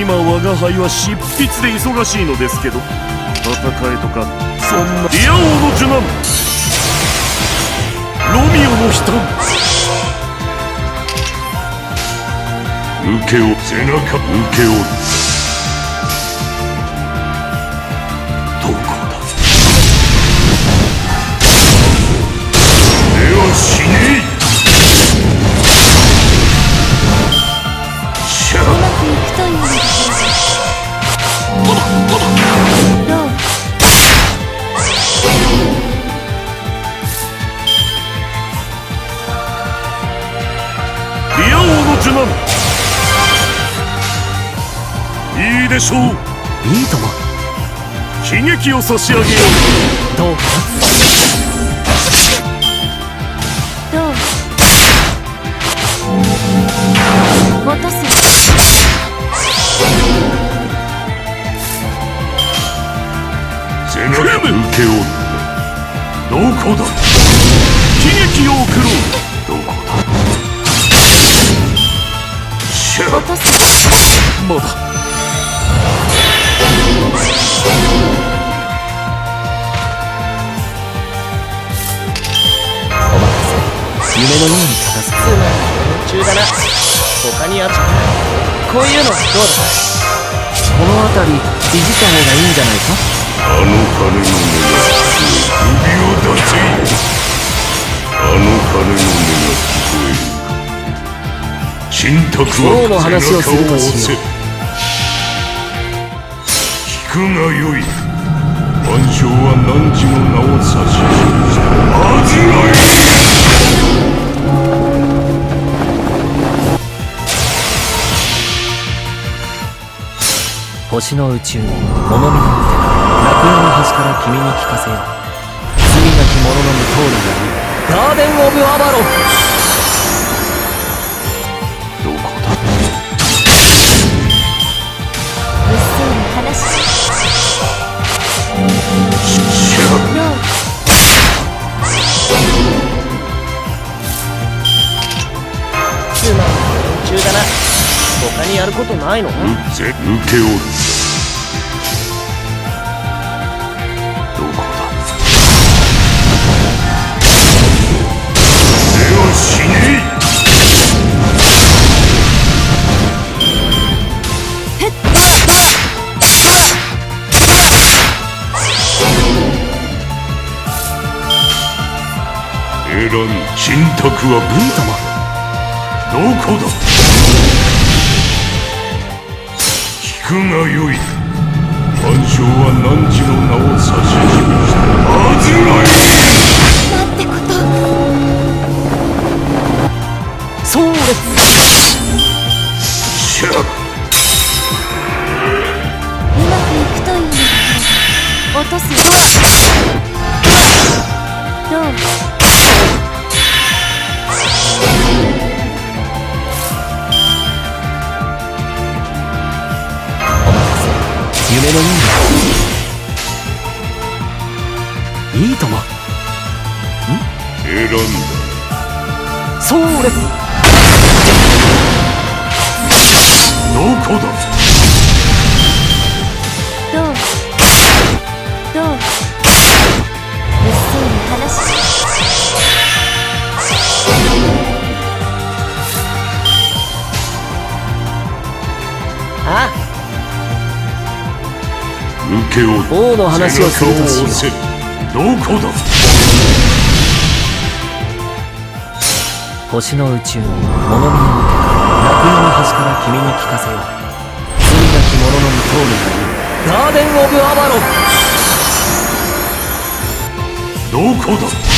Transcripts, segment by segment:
今我が輩は執筆で忙しいのですけど戦えとかそんなリア王の受難ロミオの悲嘆受けを背中。受けをいいでしょう。いいとも。悲劇を差し上げよどうかどう落とす受けをどこだ？う悲劇を送ろう。どこだ？シャ落とすまだのように片付つまり中だな他にあっちゃこういうのはどうだ？この辺りいじった方がいいんじゃないか？あの金の目が首を出せ。あの金の目が聞こえる信託はの話をするとしよう聞くがよい。万象は汝の名を指し示した。味わい。星の宇宙に物見の見て楽園の端から君に聞かせよう。罪なき者の無通りがガーデン・オブ・アバロ。ンどこだ物騒な話ことないのうぜ受け負うどこだでは死ねえらん信託はいいともどこだ。聞くがよい万象は汝の名を指し示したはずないなんてことそうです。シャうまくいくといいのです落とすどう夢選んだそうです。どこだどう？どう？物騒な話あ受けを王の話をするとしよう？どこだ星の宇宙に物見を見て楽園の端から君に聞かせよう。罪なき者の無通りがいるガーデン・オブ・アバロン。どこだ？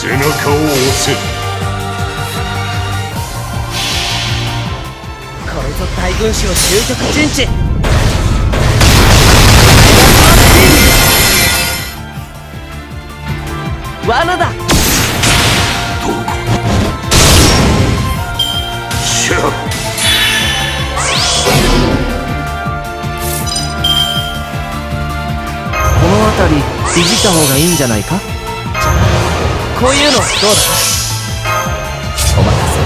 背中を押せ。これぞ大軍師の究極陣地。罠だ。どこ？シャこの辺りいじった方がいいんじゃないか？こういうのどうお任せ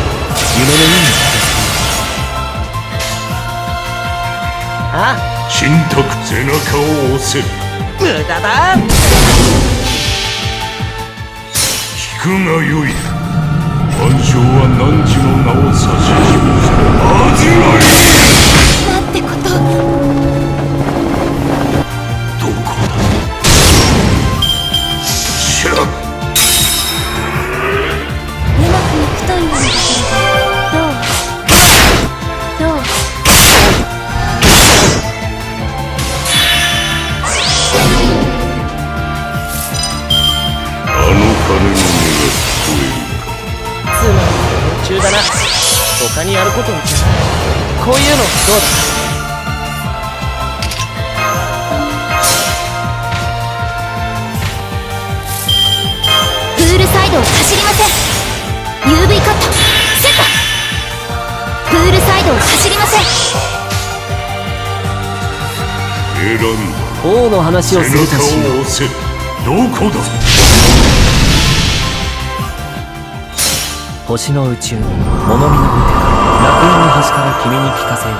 夢の意味だあ神託背中を押せ無駄だ。聞くがよい万象は汝の名を指し示す味わい中だな。他にやることも。こういうのどうだ？プールサイドを走りません。UV カット。セット。プールサイドを走りません。選んだ。王の話をするとしよ。背中を押せ。どこだ？星の宇宙物見の見て楽園の端から君に聞かせよう。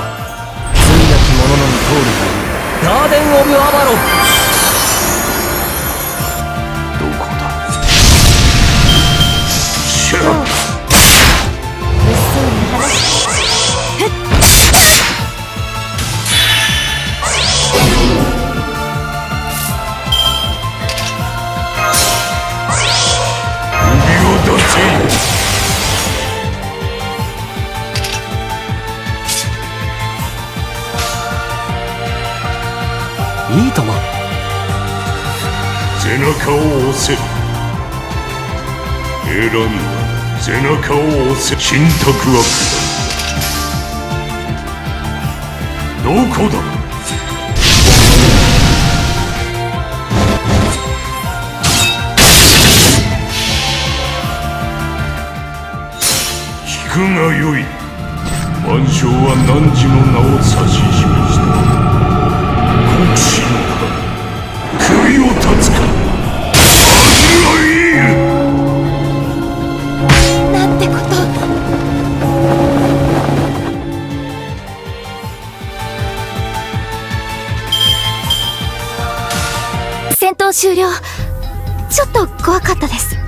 罪なき者のみ通るというガーデン・オブ・アバロン。いいとも背中を押せ。選んだ背中を押せ。神託は下どこだ？聞くがよい。万象は汝の名を指し。終了。ちょっと怖かったです。